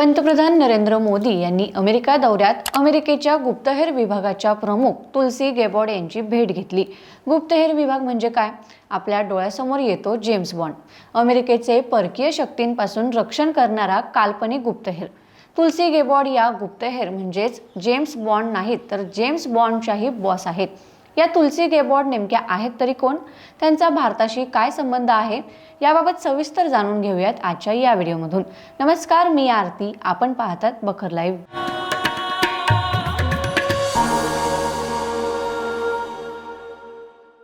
पंतप्रधान नरेंद्र मोदी यांनी अमेरिका दौऱ्यात अमेरिकेच्या गुप्तहेर विभागाच्या प्रमुख तुलसी गेबॉड यांची भेट घेतली. गुप्तहेर विभाग म्हणजे काय? आपल्या डोळ्यासमोर येतो जेम्स बॉन्ड. अमेरिकेचे परकीय शक्तींपासून रक्षण करणारा काल्पनिक गुप्तहेर. तुलसी गेबॉड या गुप्तहेर म्हणजेच जेम्स बॉन्ड नाहीत तर जेम्स बॉन्डच्याही बॉस आहेत. या तुलसी गेबॉर्ड नेमक्या आहेत तरी कोण? त्यांचा भारताशी काय संबंध आहे? याबाबत सविस्तर जाणून घेऊयात आजच्या या व्हिडिओमधून. नमस्कार मी आरती. आपण पाहतात बखर लाईव्ह.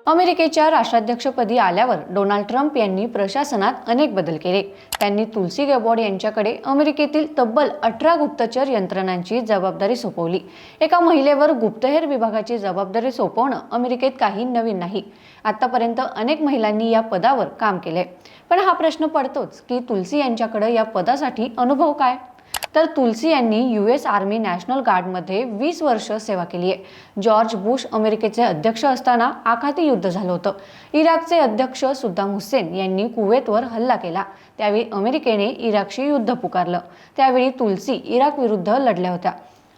अमेरिकेच्या राष्ट्राध्यक्षपदी आल्यावर डोनाल्ड ट्रम्प यांनी प्रशासनात अनेक बदल केले. त्यांनी तुलसी गेबॉर्ड यांच्याकडे अमेरिकेतील तब्बल अठरा गुप्तचर यंत्रणांची जबाबदारी सोपवली. एका महिलेवर गुप्तहेर विभागाची जबाबदारी सोपवणं अमेरिकेत काही नवीन नाही. आतापर्यंत अनेक महिलांनी या पदावर काम केले पण हा प्रश्न पडतोच की तुलसी यांच्याकडे या पदासाठी अनुभव काय? तर तुलसी यांनी यू एस आर्मी नॅशनल गार्डमध्ये वीस वर्ष सेवा केली आहे. जॉर्ज बुश अमेरिकेचे अध्यक्ष असताना आखाती युद्ध झालं होतं. इराकचे अध्यक्ष सुद्दाम हुसेन यांनी कुवेतवर हल्ला केला. त्यावेळी अमेरिकेने इराकशी युद्ध पुकारलं. त्यावेळी तुलसी इराक विरुद्ध लढल्या होत्या.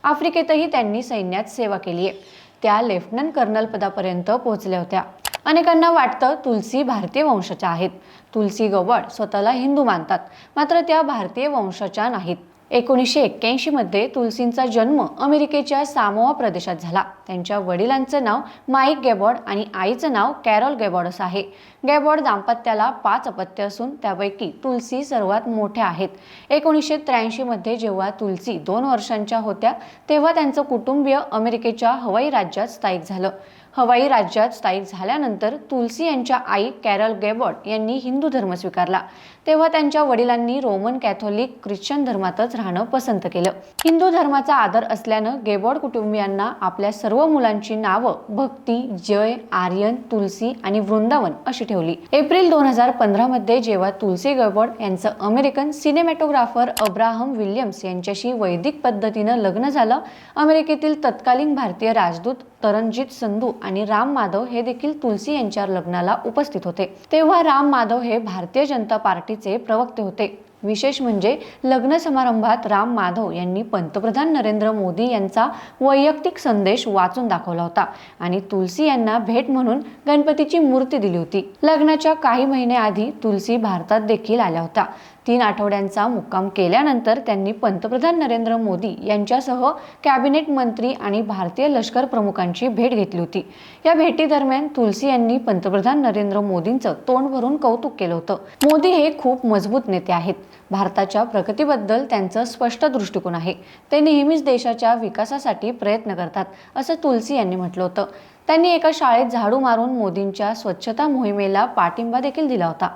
आफ्रिकेतही त्यांनी सैन्यात सेवा केली आहे. त्या लेफ्टनंट कर्नल पदापर्यंत पोहोचल्या होत्या. अनेकांना वाटतं तुलसी भारतीय वंशाच्या आहेत. तुलसी गवड स्वतःला हिंदू मानतात. मात्र त्या भारतीय वंशाच्या नाहीत. एकोणीसशे एक्क्याऐंशीमध्ये तुलसींचा जन्म अमेरिकेच्या सामोआ प्रदेशात झाला. त्यांच्या वडिलांचं नाव माईक गॅबॉर्ड आणि आईचं नाव कॅरॉल गॅबॉर्ड असं आहे. गॅबॉर्ड दाम्पत्याला पाच अपत्य असून त्यापैकी तुलसी सर्वात मोठ्या आहेत. एकोणीसशे त्र्याऐंशीमध्ये जेव्हा तुलसी दोन वर्षांच्या होत्या तेव्हा त्यांचं कुटुंबीय अमेरिकेच्या हवाई राज्यात स्थायिक झालं. हवाई राज्यात स्थायिक झाल्यानंतर तुलसी यांच्या आई कॅरल गेबॉट यांनी हिंदू धर्म स्वीकारला. तेव्हा त्यांच्या वडिलांनी रोमन कॅथोलिक ख्रिश्चन धर्मातच राहणं पसंत केलं. हिंदू धर्माचा आदर असल्यानं गेबॉट कुटुंबियांना आपल्या सर्व मुलांची नावं भक्ती जय आर्यन तुलसी आणि वृंदावन अशी ठेवली. एप्रिल दोन हजार पंधरामध्ये जेव्हा तुलसी गेबॉर्ड यांचं अमेरिकन सिनेमॅटोग्राफर अब्राहम विल्यम्स यांच्याशी वैदिक पद्धतीनं लग्न झालं अमेरिकेतील तत्कालीन भारतीय राजदूत तरणजीत संधू आणि राम माधव हे देखील तुलसी यांच्या लग्नाला उपस्थित होते. तेव्हा राम माधव हे भारतीय जनता पार्टीचे प्रवक्ते होते. विशेष म्हणजे लग्न समारंभात राम माधव यांनी पंतप्रधान नरेंद्र मोदी यांचा वैयक्तिक संदेश वाचून दाखवला होता आणि तुलसी यांना भेट म्हणून गणपतीची मूर्ती दिली होती. लग्नाच्या काही महिने आधी तुलसी भारतात देखील आल्या होत्या. तीन आठवड्यांचा मुक्काम केल्यानंतर त्यांनी पंतप्रधान नरेंद्र मोदी यांच्यासह कॅबिनेट मंत्री आणि भारतीय लष्कर प्रमुखांची भेट घेतली होती. या भेटीदरम्यान तुलसी यांनी पंतप्रधान नरेंद्र मोदींचं तोंड भरून कौतुक केलं होतं. मोदी हे खूप मजबूत नेते आहेत. भारताच्या प्रगतीबद्दल त्यांचं स्पष्ट दृष्टिकोन आहे. ते नेहमीच देशाच्या विकासासाठी प्रयत्न करतात असं तुलसी यांनी म्हटलं होतं. त्यांनी एका शाळेत झाडू मारून मोदींच्या स्वच्छता मोहिमेला पाठिंबा देखील दिला होता.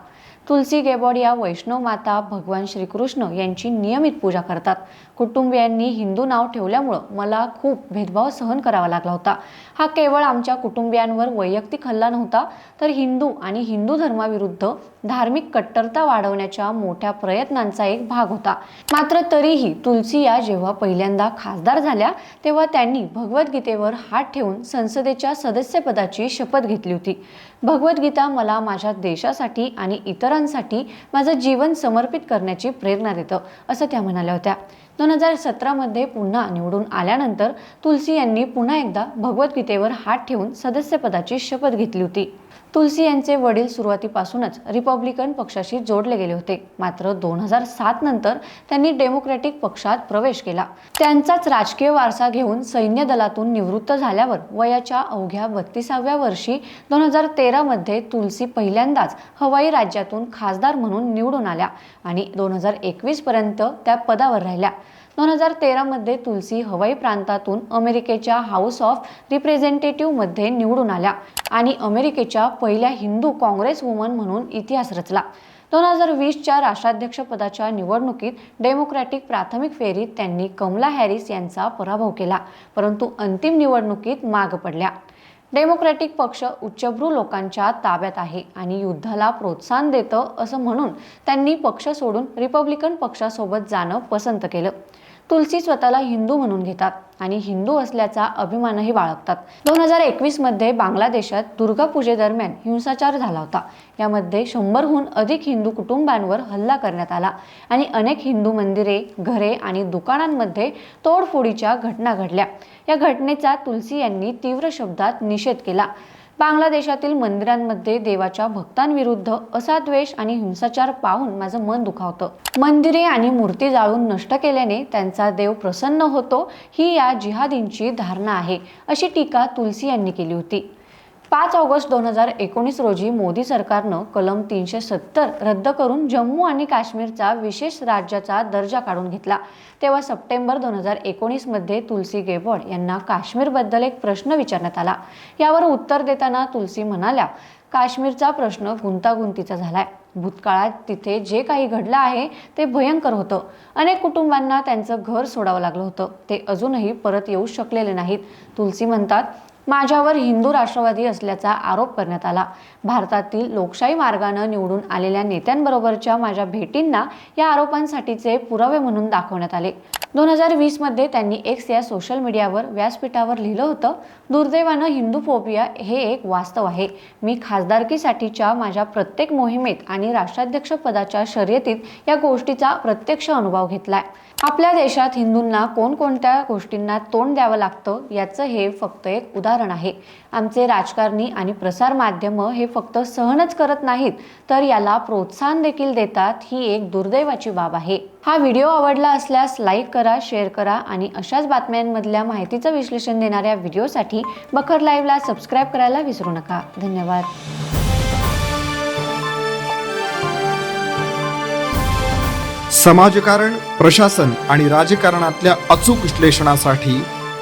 तुलसी गेबॉड या वैष्णव माता भगवान श्रीकृष्ण यांची नियमित पूजा करतात. कुटुंबियांनी हिंदू नाव ठेवल्यामुळं मला खूप भेदभाव सहन करावा लागला होता. हा केवळ आमच्या कुटुंबियांवर वैयक्तिक हल्ला नव्हता तर हिंदू आणि हिंदू धर्माविरुद्ध धार्मिक कट्टरता वाढवण्याच्या मोठ्या प्रयत्नांचा एक भाग होता. मात्र तरीही तुलसी या जेव्हा पहिल्यांदा खासदार झाल्या तेव्हा त्यांनी भगवद्गीतेवर हात ठेवून संसदेच्या सदस्यपदाची शपथ घेतली होती. भगवद्गीता मला माझ्या देशासाठी आणि इतर इतरांसाठी माझं जीवन समर्पित करण्याची प्रेरणा देतं असं त्या म्हणाल्या होत्या. दोन हजार सतरामध्ये पुन्हा निवडून आल्यानंतर तुलसी यांनी पुन्हा एकदा भगवद्गीतेवर हात ठेवून सदस्यपदाची शपथ घेतली होती. तुलसी यांचे वडील सुरुवातीपासूनच रिपब्लिकन पक्षाशी जोडले गेले होते. मात्र दोन हजार सात नंतर त्यांनी डेमोक्रॅटिक पक्षात प्रवेश केला. त्यांचाच राजकीय वारसा घेऊन सैन्य दलातून निवृत्त झाल्यावर वयाच्या अवघ्या बत्तीसाव्या वर्षी दोन हजार तेरामध्ये तुलसी पहिल्यांदाच हवाई राज्यातून खासदार म्हणून निवडून आल्या आणि दोन हजार एकवीस पर्यंत त्या पदावर राहिल्या. दोन हजार तेरामध्ये तुलसी हवाई प्रांतातून अमेरिकेच्या हाऊस ऑफ रिप्रेझेंटेटिव्हमध्ये निवडून आल्या आणि अमेरिकेच्या पहिल्या हिंदू काँग्रेस वुमन म्हणून इतिहास रचला. दोन हजार वीसच्या राष्ट्राध्यक्षपदाच्या निवडणुकीत डेमोक्रॅटिक प्राथमिक फेरीत त्यांनी कमला हॅरिस यांचा पराभव केला परंतु अंतिम निवडणुकीत माग पडल्या. डेमोक्रॅटिक पक्ष उच्चभ्रू लोकांच्या ताब्यात आहे आणि युद्धाला प्रोत्साहन देतं असं म्हणून त्यांनी पक्ष सोडून रिपब्लिकन पक्षासोबत जाणं पसंत केलं. तुलसी स्वतःला हिंदू म्हणून घेतात आणि हिंदू असल्याचा अभिमानही बाळगतात. दोन हजार एकवीसमध्ये बांगलादेशात दुर्गापूजेदरम्यान हिंसाचार झाला होता. यामध्ये शंभरहून अधिक हिंदू कुटुंबांवर हल्ला करण्यात आला आणि अनेक हिंदू मंदिरे घरे आणि दुकानांमध्ये तोडफोडीच्या घटना घडल्या. या घटनेचा तुलसी यांनी तीव्र शब्दात निषेध केला. बांगलादेशातील मंदिरांमध्ये देवाच्या भक्तांविरुद्ध असा द्वेष आणि हिंसाचार पाहून माझं मन दुखावतं. मंदिरे आणि मूर्ती जाळून नष्ट केल्याने त्यांचा देव प्रसन्न होतो ही या जिहादींची धारणा आहे अशी टीका तुलसी यांनी केली होती. पाच ऑगस्ट दोन हजार एकोणीस रोजी मोदी सरकारनं कलम तीनशे सत्तर रद्द करून जम्मू आणि काश्मीरचा विशेष राज्याचा दर्जा काढून घेतला. तेव्हा सप्टेंबर दोन हजार एकोणीसमध्ये तुलसी गेबॉड यांना काश्मीरबद्दल एक प्रश्न विचारण्यात आला. यावर उत्तर देताना तुलसी म्हणाल्या काश्मीरचा प्रश्न गुंतागुंतीचा झालाय. भूतकाळात तिथे जे काही घडलं आहे ते भयंकर होतं. अनेक कुटुंबांना त्यांचं घर सोडावं लागलं होतं. ते अजूनही परत येऊ शकलेले नाहीत. तुलसी म्हणतात माझ्यावर हिंदू राष्ट्रवादी असल्याचा आरोप करण्यात आला. भारतातील लोकशाही मार्गानं निवडून आलेल्या नेत्यांबरोबरच्या माझ्या भेटींना या आरोपांसाठीचे पुरावे म्हणून दाखवण्यात आले. दोन हजार वीसमध्ये त्यांनी एक्स या सोशल मीडियावर व्यासपीठावर लिहिलं होतं दुर्दैवानं हिंदू फोबिया हे एक वास्तव आहे. मी खासदारकीसाठीच्या माझ्या प्रत्येक मोहिमेत आणि राष्ट्राध्यक्षपदाच्या शर्यतीत या गोष्टीचा प्रत्यक्ष अनुभव घेतलाय. आपल्या देशात हिंदूंना कोणकोणत्या गोष्टींना तोंड द्यावं लागतं याचं हे फक्त एक उदाहरण आहे. आमचे राजकारणी आणि प्रसार माध्यमं हे फक्त सहनच करत नाहीत तर याला प्रोत्साहन देखील देतात ही एक दुर्दैवाची बाब आहे. हा व्हिडिओ आवडला असल्यास लाईक करा शेअर करा आणि अशाच बातम्यांमधल्या माहितीचं विश्लेषण देणाऱ्या व्हिडिओसाठी बखर लाईव्हला सबस्क्राईब करायला विसरू नका. धन्यवाद. समाजकारण प्रशासन आणि राजकारणातल्या अचूक विश्लेषणासाठी